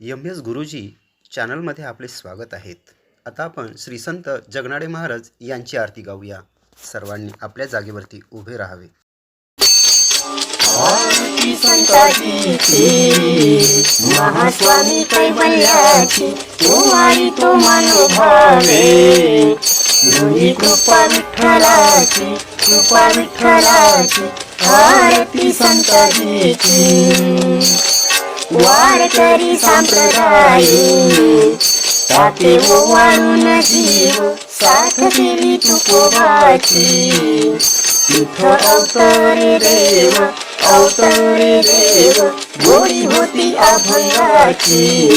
M S गुरुजी चॅनलमध्ये आपले स्वागत आहेत. आता आपण श्री संत जगनाडे महाराज यांची आरती गाऊया. सर्वांनी आपल्या जागेवरती उभे राहावे. महास्वामी कैवल्याची मनोभावे. कृपा विठ्ठलाची कृपा विठ्ठलाची आरती संताजीची. वारकरी संप्रदाय. ताते ओवाळून हो जीव साथ दिली तुकोबाची तिथ अवतरे देव अवतरे देव गोडी होती अभंगाची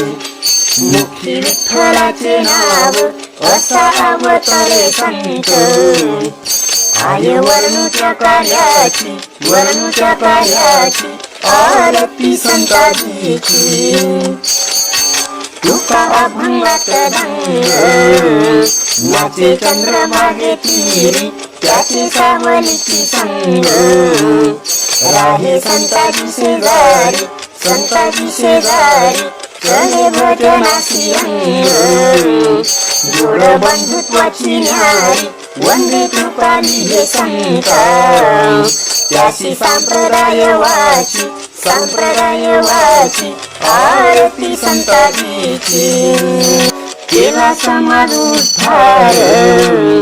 मुखी विठ्ठलाचे नाव असा अवतरे संत. आय वर्णूच्या कार्याची वर्णूच्या कार्याची. आरती संताजीची. तुका अभंगात रंग नाचे चंद्रभागे तीरी त्याचे सावलीची संग. राहे संताजी शेजारी संताजी शेजारी चले भजनासी अंग जोड बंधुत्वाची न्यारी वंदे कृपाली हे संता त्याशी संप्रदायवाची संप्रदायवाची आरती संताजीची. केला समाज उद्धार.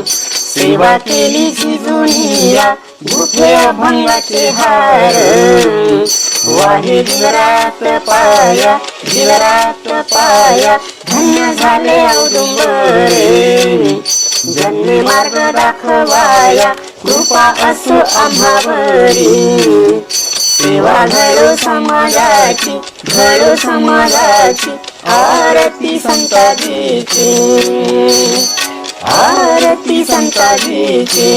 सेवा केली जिजुनिया गुठे अभंगाचे हार. वाहे दिवरात पाया दिवरात पाया धन्य झाले औदुंबरे. ज्यांनी मार्ग दाखवाया कृपा असो आम्हावरी सेवा घडो समाजाची घडो समाजाची आरती संताजीची. आरती संताजीची.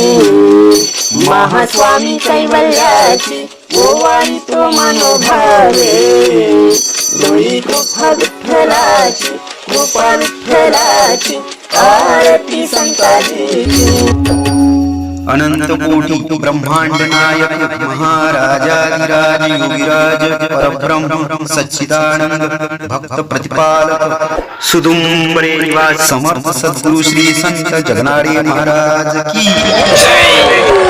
महास्वामी कैवल्याची ओवाळी तो मनोभावे. लोई कृपा विठ्ठलाची अनंत कोटी ब्रह्मांड नायक योगिराज, परब्रह्म सच्चिदानंद, भक्त प्रतिपालक। सुदुंबरे निवास समर्थ सद्गुरु श्री संत जगनाडे महाराज की।